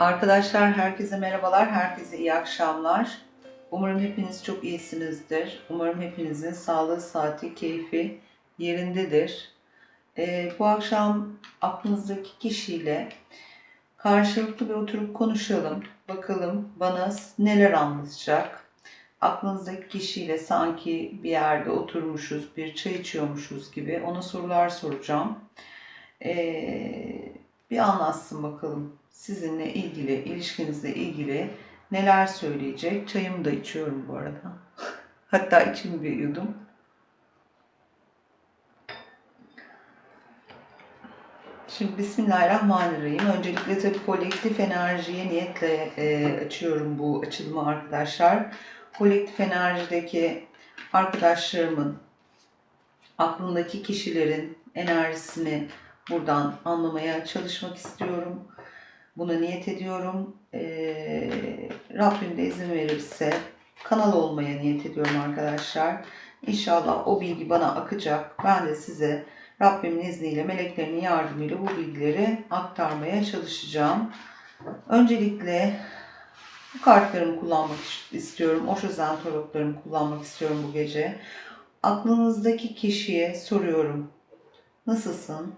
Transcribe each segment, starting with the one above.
Arkadaşlar herkese merhabalar, herkese iyi akşamlar. Umarım hepiniz çok iyisinizdir. Umarım hepinizin sağlığı, saati, keyfi yerindedir. Ee, bu akşam aklınızdaki kişiyle karşılıklı bir oturup konuşalım. Bakalım bana neler anlatacak. Aklınızdaki kişiyle sanki bir yerde oturmuşuz, bir çay içiyormuşuz gibi ona sorular soracağım. Ee, bir anlatsın bakalım sizinle ilgili, ilişkinizle ilgili neler söyleyecek. Çayımı da içiyorum bu arada. Hatta içimi bir yudum. Şimdi Bismillahirrahmanirrahim. Öncelikle tabii kolektif enerjiye niyetle e, açıyorum bu açılımı arkadaşlar. Kolektif enerjideki arkadaşlarımın, aklımdaki kişilerin enerjisini buradan anlamaya çalışmak istiyorum. Buna niyet ediyorum. Ee, Rabbim de izin verirse kanal olmaya niyet ediyorum arkadaşlar. İnşallah o bilgi bana akacak. Ben de size Rabbimin izniyle, meleklerinin yardımıyla bu bilgileri aktarmaya çalışacağım. Öncelikle bu kartlarımı kullanmak istiyorum. Oşozen tarotlarımı kullanmak istiyorum bu gece. Aklınızdaki kişiye soruyorum. Nasılsın?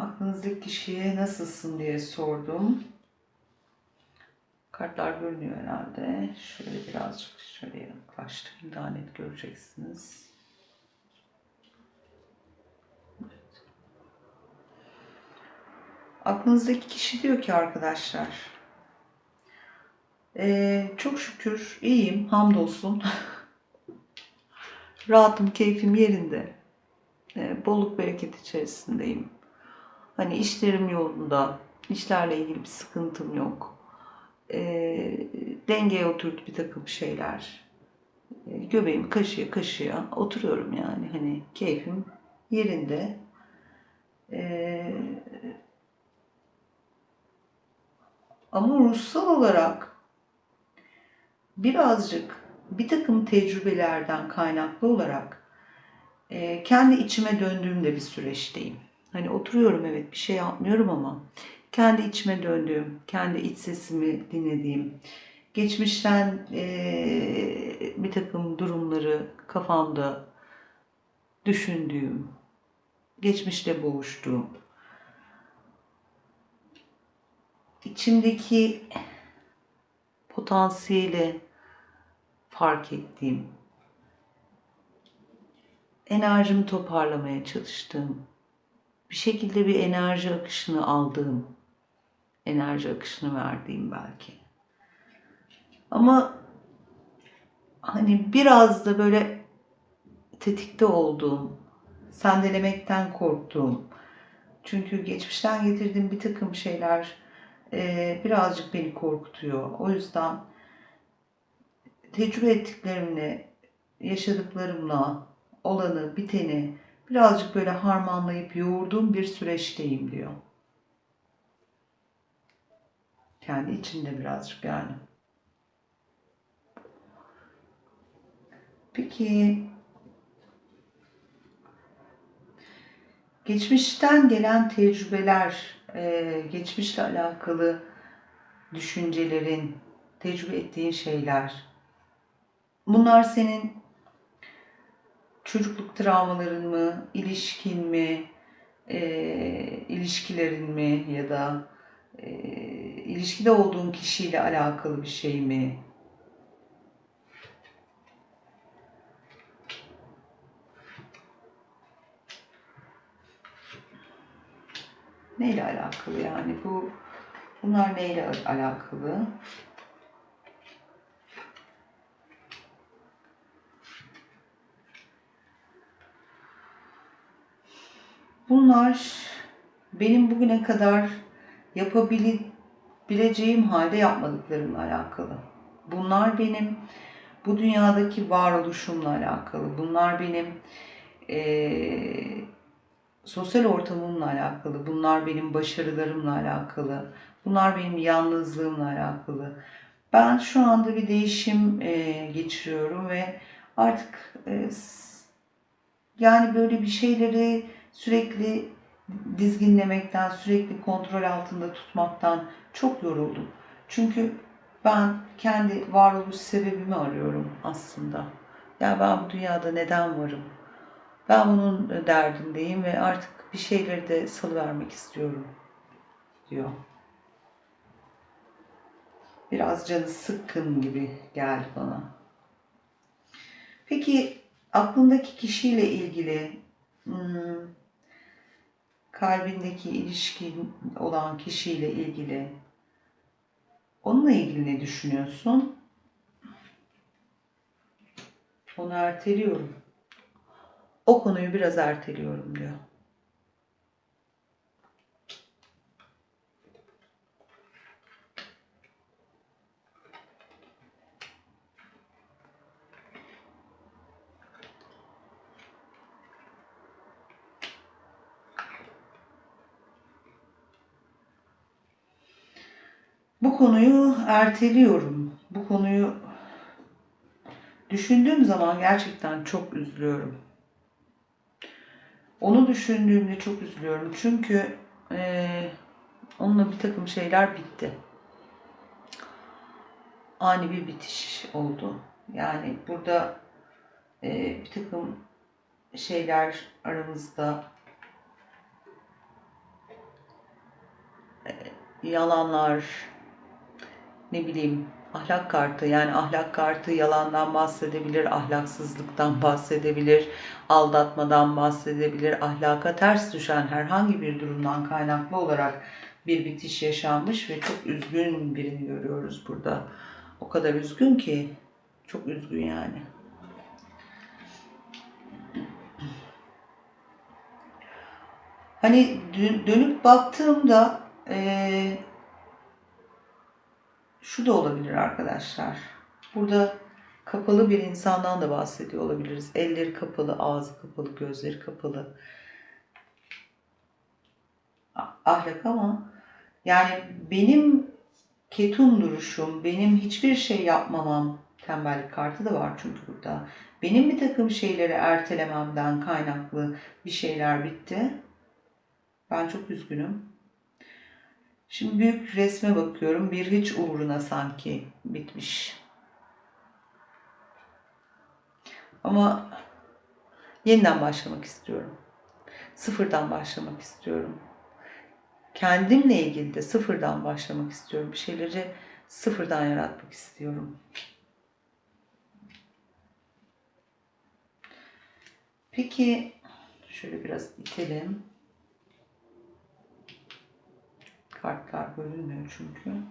Aklınızdaki kişiye nasılsın diye sordum. Kartlar görünüyor herhalde. Şöyle birazcık şöyle yaklaştırayım daha net göreceksiniz. Aklınızdaki kişi diyor ki arkadaşlar. "Ee, çok şükür iyiyim hamdolsun. Rahatım, keyfim yerinde. Ee, bolluk bereket içerisindeyim. Hani işlerim yolunda, işlerle ilgili bir sıkıntım yok. E, dengeye oturdu bir takım şeyler. E, göbeğimi kaşıya kaşıya oturuyorum yani. Hani keyfim yerinde. E, ama ruhsal olarak birazcık bir takım tecrübelerden kaynaklı olarak e, kendi içime döndüğümde bir süreçteyim. Hani oturuyorum evet bir şey yapmıyorum ama kendi içime döndüğüm, kendi iç sesimi dinlediğim, geçmişten e, bir takım durumları kafamda düşündüğüm, geçmişte boğuştuğum, içimdeki potansiyeli fark ettiğim, enerjimi toparlamaya çalıştığım, bir şekilde bir enerji akışını aldığım, enerji akışını verdiğim belki. Ama hani biraz da böyle tetikte olduğum, sendelemekten korktuğum, çünkü geçmişten getirdiğim bir takım şeyler e, birazcık beni korkutuyor. O yüzden tecrübe ettiklerimle, yaşadıklarımla, olanı, biteni birazcık böyle harmanlayıp yoğurduğum bir süreçteyim diyor. Kendi içinde birazcık yani. Peki geçmişten gelen tecrübeler, e, geçmişle alakalı düşüncelerin, tecrübe ettiğin şeyler, bunlar senin çocukluk travmaların mı, ilişkin mi, e, ilişkilerin mi ya da e, ilişkide olduğun kişiyle alakalı bir şey mi? Neyle alakalı yani bu bunlar neyle alakalı? Bunlar benim bugüne kadar yapabileceğim halde yapmadıklarımla alakalı. Bunlar benim bu dünyadaki varoluşumla alakalı. Bunlar benim eee, sosyal ortamımla alakalı. Bunlar benim başarılarımla alakalı. Bunlar benim yalnızlığımla alakalı. Ben şu anda bir değişim eee, geçiriyorum ve artık s- yani böyle bir şeyleri sürekli dizginlemekten, sürekli kontrol altında tutmaktan çok yoruldum. Çünkü ben kendi varoluş sebebimi arıyorum aslında. Ya ben bu dünyada neden varım? Ben bunun derdindeyim ve artık bir şeyleri de salıvermek istiyorum diyor. Biraz canı sıkkın gibi geldi bana. Peki aklındaki kişiyle ilgili hmm, kalbindeki ilişkin olan kişiyle ilgili onunla ilgili ne düşünüyorsun? Onu erteliyorum. O konuyu biraz erteliyorum diyor. Bu konuyu erteliyorum. Bu konuyu düşündüğüm zaman gerçekten çok üzülüyorum. Onu düşündüğümde çok üzülüyorum. Çünkü eee, onunla bir takım şeyler bitti. Ani bir bitiş oldu. Yani burada eee, bir takım şeyler aramızda yalanlar, ne bileyim ahlak kartı yani ahlak kartı yalandan bahsedebilir, ahlaksızlıktan bahsedebilir, aldatmadan bahsedebilir, ahlaka ters düşen herhangi bir durumdan kaynaklı olarak bir bitiş yaşanmış ve çok üzgün birini görüyoruz burada. O kadar üzgün ki çok üzgün yani. Hani dö- dönüp baktığımda eee, şu da olabilir arkadaşlar. Burada kapalı bir insandan da bahsediyor olabiliriz. Elleri kapalı, ağzı kapalı, gözleri kapalı. Ahlak ama yani benim ketum duruşum, benim hiçbir şey yapmamam, tembellik kartı da var çünkü burada. Benim bir takım şeyleri ertelememden kaynaklı bir şeyler bitti. Ben çok üzgünüm. Şimdi büyük resme bakıyorum. Bir hiç uğruna sanki bitmiş. Ama yeniden başlamak istiyorum. Sıfırdan başlamak istiyorum. Kendimle ilgili de sıfırdan başlamak istiyorum. Bir şeyleri sıfırdan yaratmak istiyorum. Peki şöyle biraz itelim. Kartlar görünmüyor çünkü.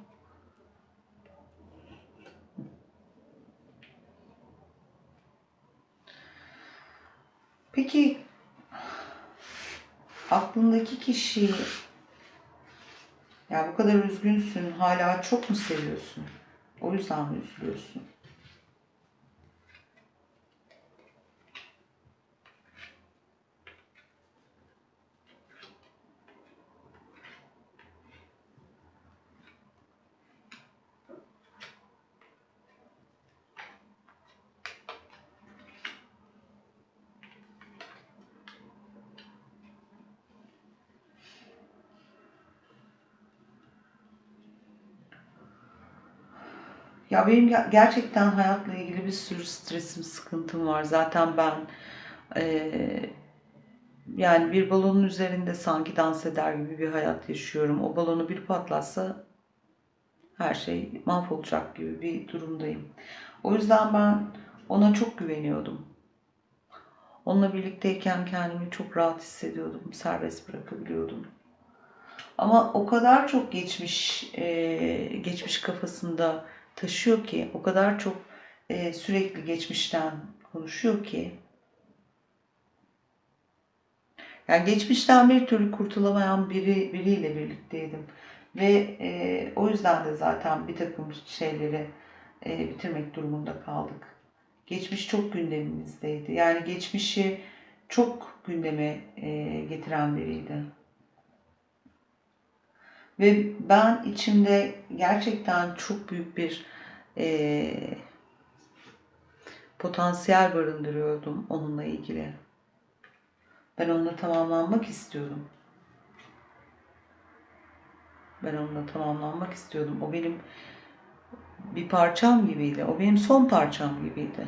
Peki aklındaki kişiyi ya bu kadar üzgünsün, hala çok mu seviyorsun? O yüzden mi üzülüyorsun? Ya benim ge- gerçekten hayatla ilgili bir sürü stresim, sıkıntım var. Zaten ben eee, yani bir balonun üzerinde sanki dans eder gibi bir hayat yaşıyorum. O balonu bir patlatsa her şey mahvolacak gibi bir durumdayım. O yüzden ben ona çok güveniyordum. Onunla birlikteyken kendimi çok rahat hissediyordum, serbest bırakabiliyordum. Ama o kadar çok geçmiş eee, geçmiş kafasında taşıyor ki, o kadar çok eee, sürekli geçmişten konuşuyor ki, yani geçmişten bir türlü kurtulamayan biri biriyle birlikteydim ve eee, o yüzden de zaten bir takım şeyleri eee, bitirmek durumunda kaldık. Geçmiş çok gündemimizdeydi. Yani geçmişi çok gündeme e, getiren biriydi. Ve ben içimde gerçekten çok büyük bir e, potansiyel barındırıyordum onunla ilgili. Ben onunla tamamlanmak istiyordum. Ben onunla tamamlanmak istiyordum. O benim bir parçam gibiydi. O benim son parçam gibiydi.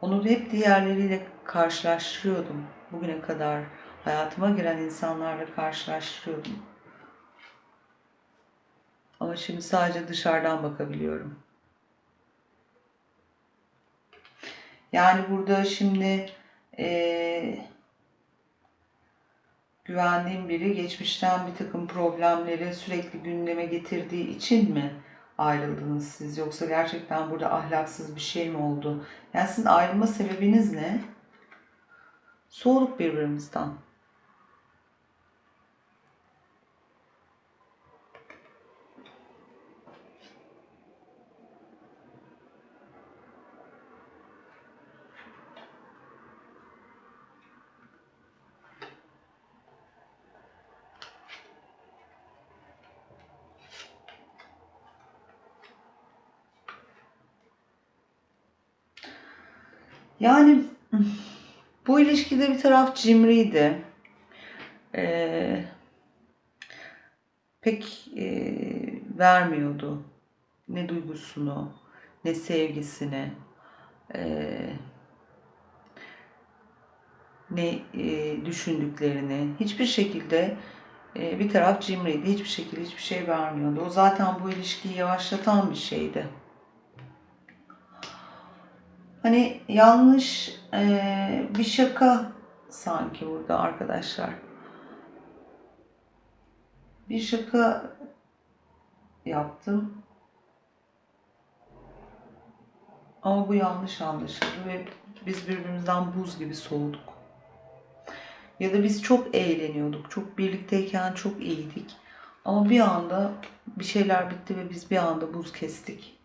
Onu hep diğerleriyle karşılaştırıyordum. Bugüne kadar hayatıma giren insanlarla karşılaştırıyordum. Ama şimdi sadece dışarıdan bakabiliyorum. Yani burada şimdi eee güvendiğim biri geçmişten bir takım problemleri sürekli gündeme getirdiği için mi ayrıldınız siz? Yoksa gerçekten burada ahlaksız bir şey mi oldu? Yani sizin ayrılma sebebiniz ne? Soğuduk birbirimizden. Yani bu ilişkide bir taraf cimriydi. Ee, pek e, vermiyordu. Ne duygusunu, ne sevgisini, e, ne e, düşündüklerini. Hiçbir şekilde e, bir taraf cimriydi. Hiçbir şekilde hiçbir şey vermiyordu. O zaten bu ilişkiyi yavaşlatan bir şeydi. Hani yanlış e, bir şaka sanki burada arkadaşlar. Bir şaka yaptım. Ama bu yanlış anlaşıldı ve biz birbirimizden buz gibi soğuduk. Ya da biz çok eğleniyorduk. Çok birlikteyken çok iyiydik. Ama bir anda bir şeyler bitti ve biz bir anda buz kestik.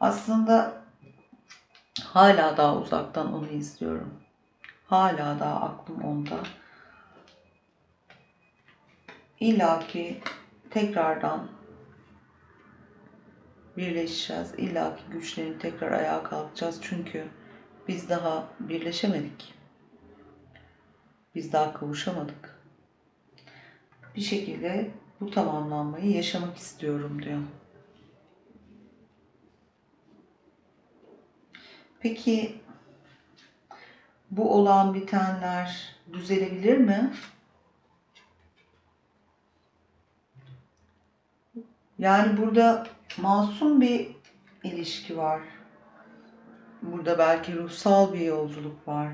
Aslında hala daha uzaktan onu izliyorum. Hala daha aklım onda. İlla ki tekrardan birleşeceğiz. İlla ki güçlenip tekrar ayağa kalkacağız. Çünkü biz daha birleşemedik. Biz daha kavuşamadık. Bir şekilde bu tamamlanmayı yaşamak istiyorum diyor. Peki bu olan bitenler düzelebilir mi? Yani burada masum bir ilişki var. Burada belki ruhsal bir yolculuk var.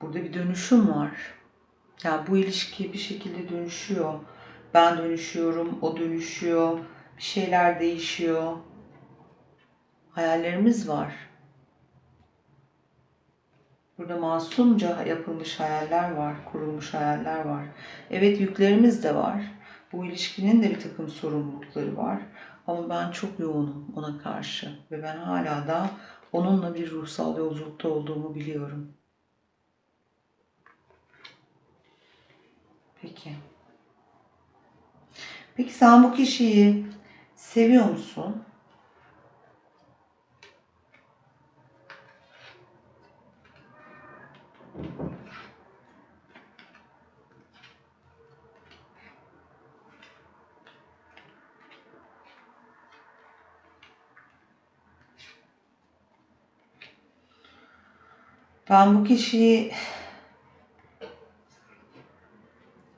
Burada bir dönüşüm var. Yani bu ilişki bir şekilde dönüşüyor. Ben dönüşüyorum, o dönüşüyor. Bir şeyler değişiyor. Hayallerimiz var. Burada masumca yapılmış hayaller var, kurulmuş hayaller var. Evet yüklerimiz de var. Bu ilişkinin de bir takım sorumlulukları var. Ama ben çok yoğunum ona karşı ve ben hala da onunla bir ruhsal yolculukta olduğumu biliyorum. Peki. Peki sen bu kişiyi seviyor musun? Ben bu kişiyi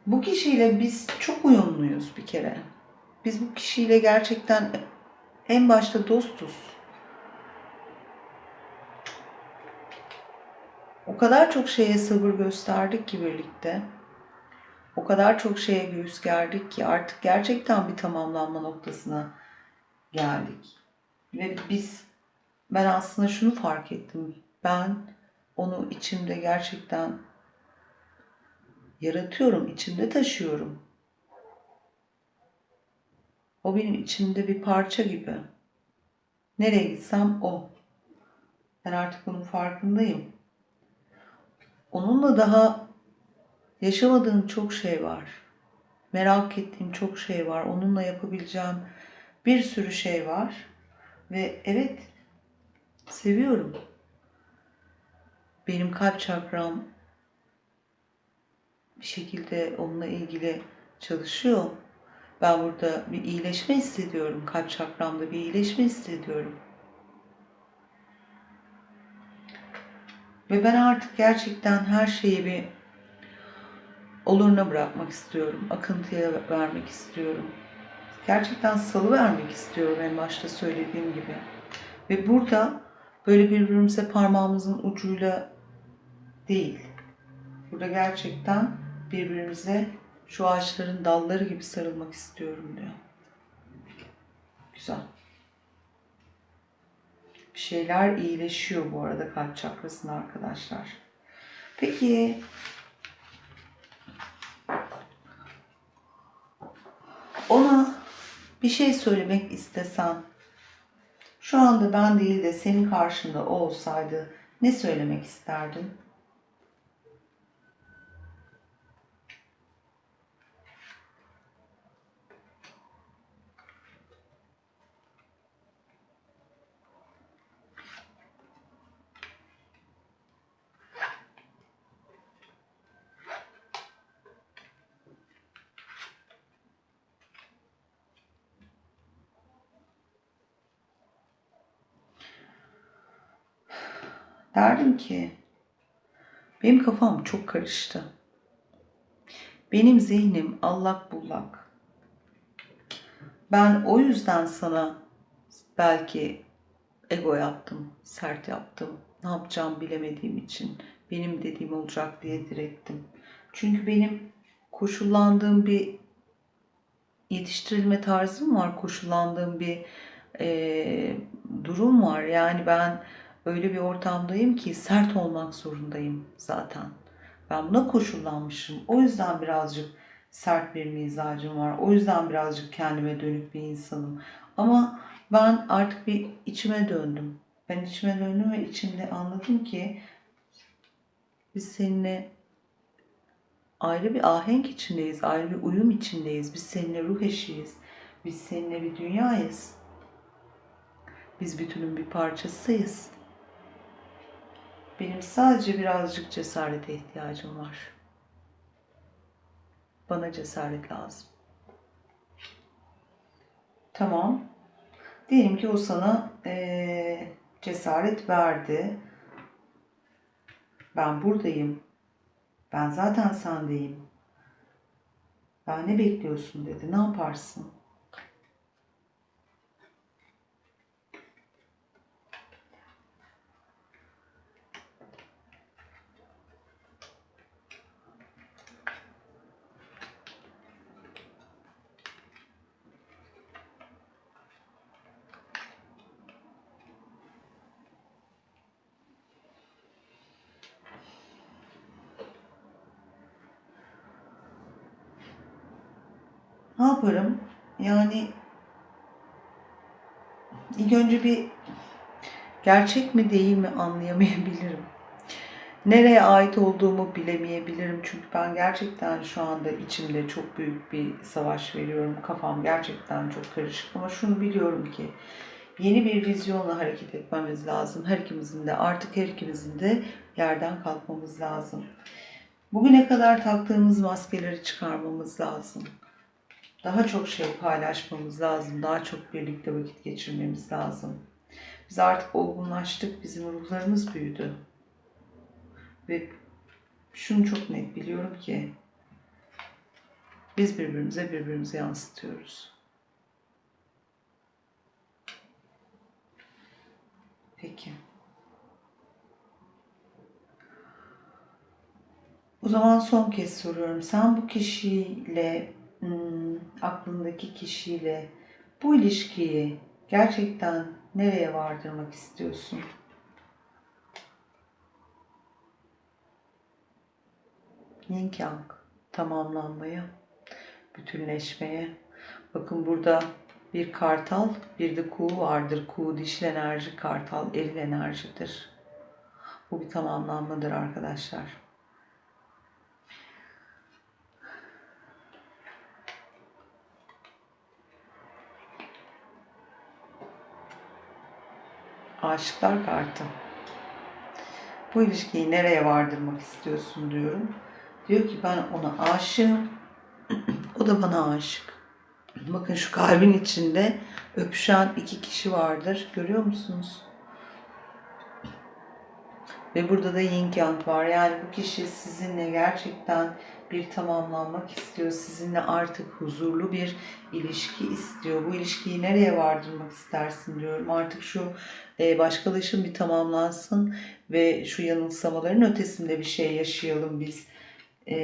bu kişiyle biz çok uyumluyuz bir kere. Biz bu kişiyle gerçekten en başta dostuz. O kadar çok şeye sabır gösterdik ki birlikte. O kadar çok şeye göğüs gerdik ki artık gerçekten bir tamamlanma noktasına geldik. Ve biz ben aslında şunu fark ettim. Ben onu içimde gerçekten yaratıyorum, içimde taşıyorum. O benim içimde bir parça gibi. Nereye gitsem o. Ben artık bunun farkındayım. Onunla daha yaşamadığım çok şey var. Merak ettiğim çok şey var. Onunla yapabileceğim bir sürü şey var. Ve evet seviyorum. Benim kalp çakram bir şekilde onunla ilgili çalışıyor. Ben burada bir iyileşme hissediyorum. Kalp çakramda bir iyileşme hissediyorum. Ve ben artık gerçekten her şeyi bir oluruna bırakmak istiyorum. Akıntıya vermek istiyorum. Gerçekten salı vermek istiyorum en başta söylediğim gibi. Ve burada böyle birbirimize parmağımızın ucuyla değil. Burada gerçekten birbirimize şu ağaçların dalları gibi sarılmak istiyorum diyor. Güzel. Bir şeyler iyileşiyor bu arada kalp çakrasında arkadaşlar. Peki ona bir şey söylemek istesen şu anda ben değil de senin karşında o olsaydı ne söylemek isterdin? Derdim ki benim kafam çok karıştı. Benim zihnim allak bullak. Ben o yüzden sana belki ego yaptım, sert yaptım. Ne yapacağımı bilemediğim için benim dediğim olacak diye direttim. Çünkü benim koşullandığım bir yetiştirilme tarzım var, koşullandığım bir e, durum var. Yani ben öyle bir ortamdayım ki sert olmak zorundayım zaten. Ben buna koşullanmışım. O yüzden birazcık sert bir mizacım var. O yüzden birazcık kendime dönük bir insanım. Ama ben artık bir içime döndüm. Ben içime döndüm ve içimde anladım ki biz seninle ayrı bir ahenk içindeyiz, ayrı bir uyum içindeyiz. Biz seninle ruh eşiyiz. Biz seninle bir dünyayız. Biz bütünün bir parçasıyız. Benim sadece birazcık cesarete ihtiyacım var. Bana cesaret lazım. Tamam. Diyelim ki o sana ee, cesaret verdi. Ben buradayım. Ben zaten sendeyim. Daha ne bekliyorsun dedi. Ne yaparsın? Ne yaparım? Yani ilk önce bir gerçek mi değil mi anlayamayabilirim. Nereye ait olduğumu bilemeyebilirim. Çünkü ben gerçekten şu anda içimde çok büyük bir savaş veriyorum. Kafam gerçekten çok karışık ama şunu biliyorum ki yeni bir vizyonla hareket etmemiz lazım. Her ikimizin de artık her ikimizin de yerden kalkmamız lazım. Bugüne kadar taktığımız maskeleri çıkarmamız lazım. Daha çok şey paylaşmamız lazım. Daha çok birlikte vakit geçirmemiz lazım. Biz artık olgunlaştık. Bizim ruhlarımız büyüdü. Ve şunu çok net biliyorum ki biz birbirimize birbirimizi yansıtıyoruz. Peki. O zaman son kez soruyorum. Sen bu kişiyle, hmm, aklındaki kişiyle bu ilişkiyi gerçekten nereye vardırmak istiyorsun? Yin Yang tamamlanmaya, bütünleşmeye. Bakın burada bir kartal, bir de kuğu vardır. Kuğu dişil enerji, kartal eril enerjidir. Bu bir tamamlanmadır arkadaşlar. Aşıklar kartı. Bu ilişkiyi nereye vardırmak istiyorsun diyorum. Diyor ki ben ona aşığım. o da bana aşık. Bakın şu kalbin içinde öpüşen iki kişi vardır. Görüyor musunuz? Ve burada da yin yang var. Yani bu kişi sizinle gerçekten bir tamamlanmak istiyor. Sizinle artık huzurlu bir ilişki istiyor. Bu ilişkiyi nereye vardırmak istersin diyorum. Artık şu e, başkalaşım bir tamamlansın ve şu yanılsamaların ötesinde bir şey yaşayalım biz. E,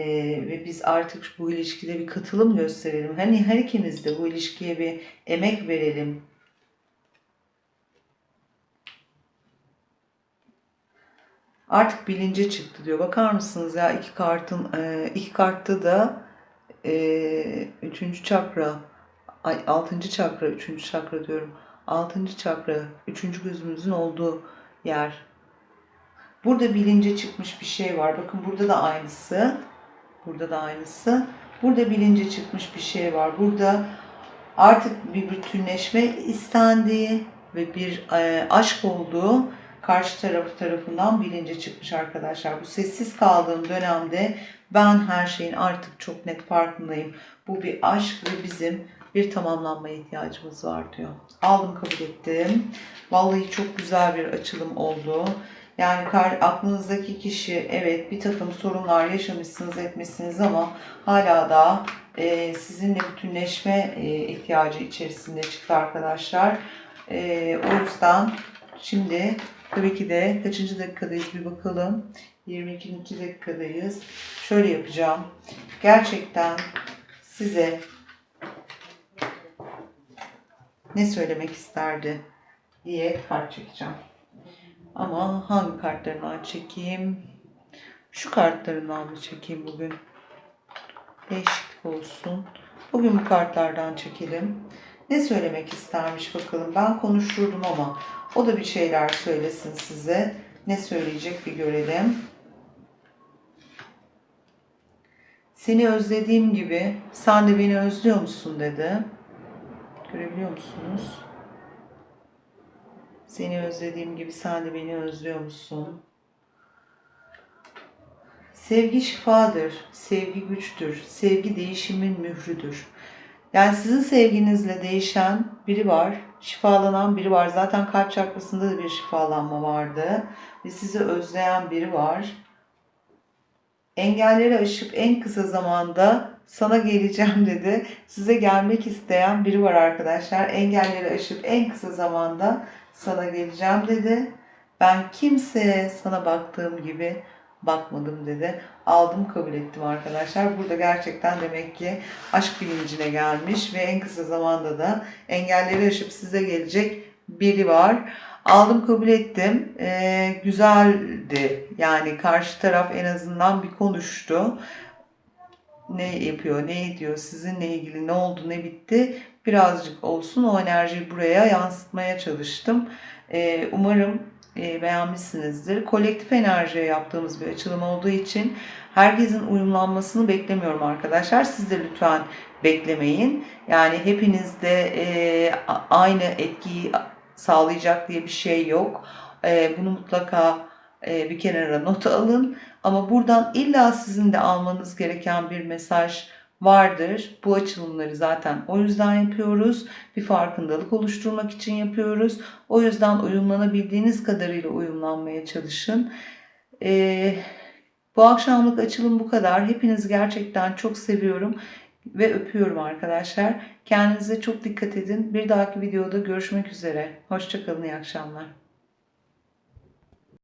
ve biz artık bu ilişkide bir katılım gösterelim. Hani her ikimiz de bu ilişkiye bir emek verelim. Artık bilince çıktı diyor. Bakar mısınız ya iki kartın e, iki kartta da e, üçüncü çakra ay altıncı çakra üçüncü çakra diyorum. Altıncı çakra üçüncü gözümüzün olduğu yer. Burada bilince çıkmış bir şey var. Bakın burada da aynısı. Burada da aynısı. Burada bilince çıkmış bir şey var. Burada artık bir bütünleşme istendiği ve bir e, aşk olduğu karşı tarafı tarafından bilince çıkmış arkadaşlar. Bu sessiz kaldığım dönemde ben her şeyin artık çok net farkındayım. Bu bir aşk ve bizim bir tamamlanmaya ihtiyacımız var diyor. Aldım kabul ettim. Vallahi çok güzel bir açılım oldu. Yani aklınızdaki kişi evet bir takım sorunlar yaşamışsınız etmişsiniz ama hala da e, sizinle bütünleşme e, ihtiyacı içerisinde çıktı arkadaşlar. E, o yüzden şimdi tabii ki de kaçıncı dakikadayız bir bakalım. 22. dakikadayız. Şöyle yapacağım. Gerçekten size ne söylemek isterdi diye kart çekeceğim. Ama hangi kartlarından çekeyim? Şu kartlarından mı çekeyim bugün? Değişiklik olsun. Bugün bu kartlardan çekelim. Ne söylemek istermiş bakalım. Ben konuşturdum ama o da bir şeyler söylesin size. Ne söyleyecek bir görelim. Seni özlediğim gibi sen de beni özlüyor musun dedi. Görebiliyor musunuz? Seni özlediğim gibi sen de beni özlüyor musun? Sevgi şifadır, sevgi güçtür, sevgi değişimin mührüdür. Yani sizin sevginizle değişen biri var, şifalanan biri var. Zaten kalp çakrasında da bir şifalanma vardı. Ve sizi özleyen biri var. Engelleri aşıp en kısa zamanda sana geleceğim dedi. Size gelmek isteyen biri var arkadaşlar. Engelleri aşıp en kısa zamanda sana geleceğim dedi. Ben kimseye sana baktığım gibi bakmadım dedi. Aldım kabul ettim arkadaşlar. Burada gerçekten demek ki aşk bilincine gelmiş ve en kısa zamanda da engelleri aşıp size gelecek biri var. Aldım kabul ettim. Ee, güzeldi. Yani karşı taraf en azından bir konuştu. Ne yapıyor, ne ediyor, sizinle ilgili ne oldu, ne bitti birazcık olsun o enerjiyi buraya yansıtmaya çalıştım. Ee, umarım e, beğenmişsinizdir. Kolektif enerjiye yaptığımız bir açılım olduğu için herkesin uyumlanmasını beklemiyorum arkadaşlar. Siz de lütfen beklemeyin. Yani hepinizde e, aynı etkiyi sağlayacak diye bir şey yok. E, bunu mutlaka bir kenara not alın. Ama buradan illa sizin de almanız gereken bir mesaj vardır. Bu açılımları zaten o yüzden yapıyoruz. Bir farkındalık oluşturmak için yapıyoruz. O yüzden uyumlanabildiğiniz kadarıyla uyumlanmaya çalışın. Ee, bu akşamlık açılım bu kadar. Hepinizi gerçekten çok seviyorum ve öpüyorum arkadaşlar. Kendinize çok dikkat edin. Bir dahaki videoda görüşmek üzere. Hoşçakalın, iyi akşamlar.